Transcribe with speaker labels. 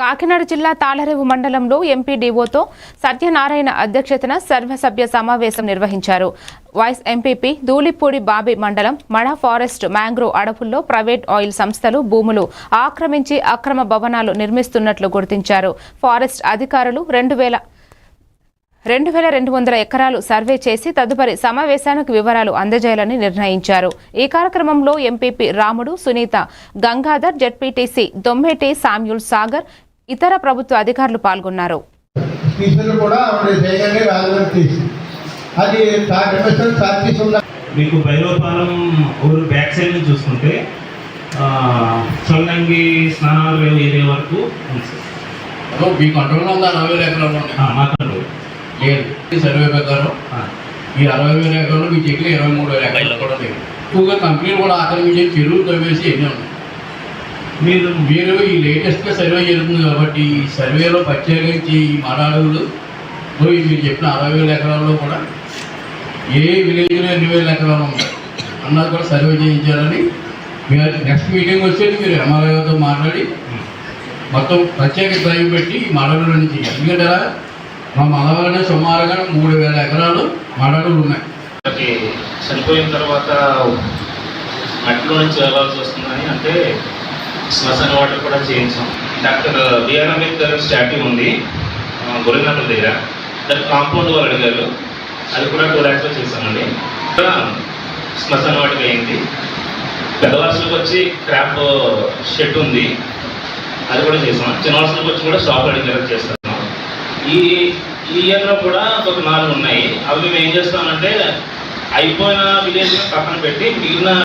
Speaker 1: కాకినాడ జిల్లా తాళరేవు మండలంలో ఎంపీడీఓతో సత్యనారాయణ అధ్యక్షతన సర్వసభ్య సమావేశం నిర్వహించారు. వైస్ ఎంపీపీ దూలిపూడి బాబి మండలం మడ ఫారెస్ట్ మ్యాంగ్రోవ్ అడవుల్లో ప్రైవేట్ ఆయిల్ సంస్థలు భూములు ఆక్రమించి అక్రమ భవనాలు నిర్మిస్తున్నట్లు గుర్తించారు. ఫారెస్ట్ అధికారులు రెండు వేల రెండు వేల రెండు వందల ఎకరాలు సర్వే చేసి తదుపరి సమావేశానికి వివరాలు అందజేయాలని నిర్ణయించారు. ఈ కార్యక్రమంలో MPP Ramudu Sunitha Gangadhar ZPTC Dommeti Samuel Sagar ఇతర ప్రభుత్వ అధికారులు పాల్గొన్నారు.
Speaker 2: మీకు ఊరు బ్యాక్ సైడ్ నుంచి చూసుకుంటే ఆ, సొల్లంగి స్నానాలు ఏరియా వరకు
Speaker 3: మీ కంట్రోల్లో ఉంది? అరవై వేల ఎకరాలు
Speaker 2: మాట్లాడు
Speaker 3: లేదు. సర్వే ప్రకారం ఈ అరవై వేల ఎకరాలు మీ చెట్లు ఇరవై మూడు వేల ఎకరాలు కూడా లేవు. ఎక్కువగా కంపెనీలు కూడా ఆక్రమించే చెరువులు తవ్వేసి ఎన్ని ఉన్నాయి?
Speaker 2: మీరు
Speaker 3: మీరు ఈ లేటెస్ట్గా సర్వే జరుగుతుంది కాబట్టి ఈ సర్వేలో ప్రత్యేకించి ఈ మరాడులు మీరు చెప్పిన అరవై వేల ఎకరాల్లో కూడా ఏ విలేజ్లో ఎన్ని వేల ఎకరాలు ఉన్నాయి అన్నది కూడా సర్వే చేయించాలని మీరు నెక్స్ట్ మీటింగ్ వచ్చేది మీరు ఎంఆర్ఐతో మాట్లాడి మొత్తం ప్రత్యేక డ్రైవ్ పెట్టి ఈ మడలు నుంచి ఎందుకంటే మా మలవలనే సుమారుగా మూడు వేల ఎకరాలు మడలు ఉన్నాయి.
Speaker 4: చనిపోయిన తర్వాత మట్టిలో నుంచి వెళ్ళాల్సి వస్తుందని అంటే శ్మశాన వాటర్ కూడా చేయించాం. డాక్టర్ బిఆర్ అంబేద్కర్ స్టాట్యూ ఉంది గొరినగర్ దగ్గర. దాని కాంపౌండ్ వాళ్ళు అడిగారు. అది కూడా టూ ల్యాక్స్లో చేశామండి. ఇక్కడ శ్మశాన వాటర్ అయింది పెద్ద వచ్చి క్రాప్ షెడ్ ఉంది. అది కూడా చేసాం చిన్న వర్షాలకు వచ్చి కూడా షాప్ అడిగారు చేస్తాం ఈ ఈ ఇయర్లో కూడా ఒక నాలుగు ఉన్నాయి. అవి మేము ఏం చేస్తామంటే అయిపోయిన విలేజ్ పక్కన పెట్టి మిగిలిన